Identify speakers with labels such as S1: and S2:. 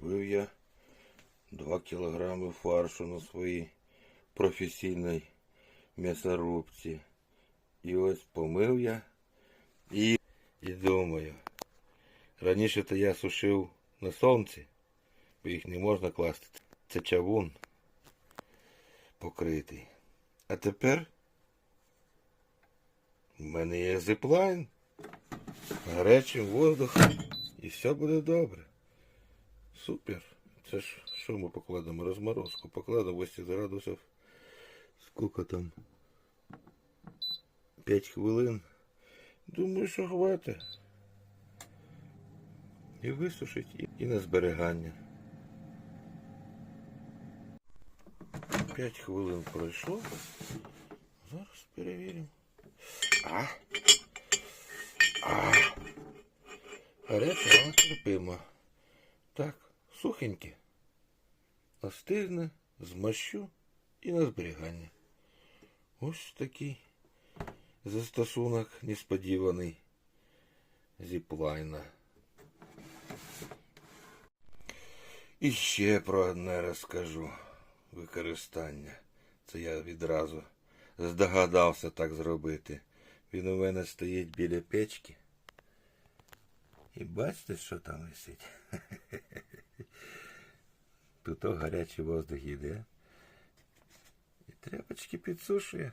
S1: Зробив я 2 кілограми фаршу на своїй професійній м'ясорубці. І ось помив я і, і думаю. Раніше то я сушив на сонці, бо їх не можна класти. Це чавун покритий. А тепер в мене є зиплайн, гарячим воздухом і все буде добре. Супер. Це ж що ми покладемо? Розморозку. Покладемо 80 градусів. Скільки там? 5 хвилин. Думаю, що хватить. І висушить, і- і на зберігання. 5 хвилин пройшло. Зараз перевіримо. А. А. Гаряче, але терпимо. Так, сухеньке. Остигне, змащу і на зберігання. Ось такий застосунок несподіваний зіплайна. І ще про одне розкажу. Використання. Це я відразу здогадався так зробити. Він у мене стоїть біля печки. І бачите, що там висить? Тут о гарячий воздух йде. І тряпочки підсушує.